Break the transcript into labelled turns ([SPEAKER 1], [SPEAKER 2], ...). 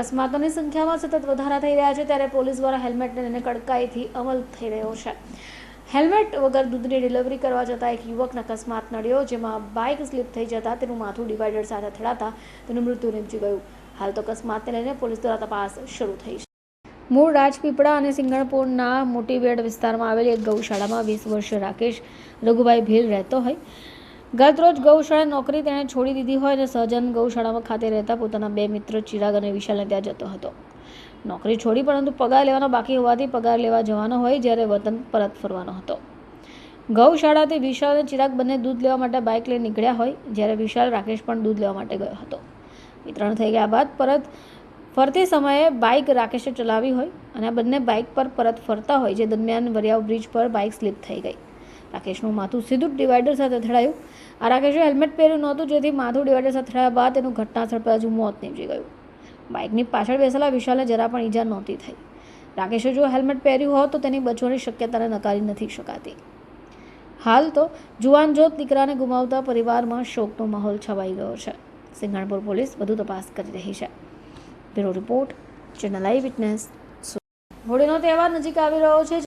[SPEAKER 1] અકસ્માતોની સંખ્યામાં સતત વધારા થઈ રહ્યા છે ત્યારે પોલીસ દ્વારા હેલ્મેટને લઈને કડકાઈથી અમલ થઈ રહ્યો છે. હેલ્મેટ વગર દૂધની ડિલિવરી કરવા જતાં એક યુવકને અકસ્માત નડ્યો, જેમાં બાઇક સ્લીપ થઈ જતાં તેનું માથું ડિવાઈડર સાથે અથડાતા તેનું મૃત્યુ નીપજી ગયું. હાલ તો અકસ્માતને લઈને પોલીસ દ્વારા તપાસ શરૂ થઈ છે. મૂળ રાજપીપળા અને સિંગણપુરના મોટીવેડ વિસ્તારમાં આવેલી એક ગૌશાળામાં વીસ વર્ષીય રાકેશ રઘુભાઈ ભીલ રહેતો હોય. ગત રોજ ગૌશાળા નોકરી તેણે છોડી દીધી હોય અને સહજન ગૌશાળામાં ખાતે રહેતા પોતાના બે મિત્ર ચિરાગ અને વિશાલને ત્યાં જતો હતો. નોકરી છોડી પરંતુ પગાર લેવાનો બાકી હોવાથી પગાર લેવા જવાનો હોય જ્યારે વતન પરત ફરવાનો હતો. ગૌશાળાથી વિશાલ અને ચિરાગ બંને દૂધ લેવા માટે બાઇક લઈને નીકળ્યા હોય જ્યારે વિશાલ રાકેશ પણ દૂધ લેવા માટે ગયો હતો. વિતરણ થઈ ગયા બાદ પરત ફરતી સમયે બાઇક રાકેશે ચલાવી હોય અને બંને બાઇક પર પરત ફરતા હોય, જે દરમિયાન વરિયાવ બ્રિજ પર બાઇક સ્લીપ થઈ ગઈ. રાકેશનું માથું સીધું જ ડિવાઈડર સાથે અથડાયું. આ રાકેશે હેલ્મેટ પહેર્યું નહોતું, જેથી માથું ડિવાઈડર સાથે અથડાયા બાદ તેનું ઘટનાસ્થળ પર હજુ મોત નીપજી ગયું. બાઇકની પાછળ બેસેલા વિશાલને જરા પણ ઈજા નહોતી થઈ. રાકેશે જો હેલ્મેટ પહેર્યું હોત, તો તેની બચવાની શક્યતાને નકારી નથી શકાતી. હાલ તો જુવાન જોત દીકરાને ગુમાવતા પરિવારમાં શોકનો માહોલ છવાઈ ગયો છે. સિંઘાણપુર પોલીસ વધુ તપાસ કરી રહી છે. Bureau report, channel I witness. હોળીનો તહેવાર નજીક આવી રહ્યો છે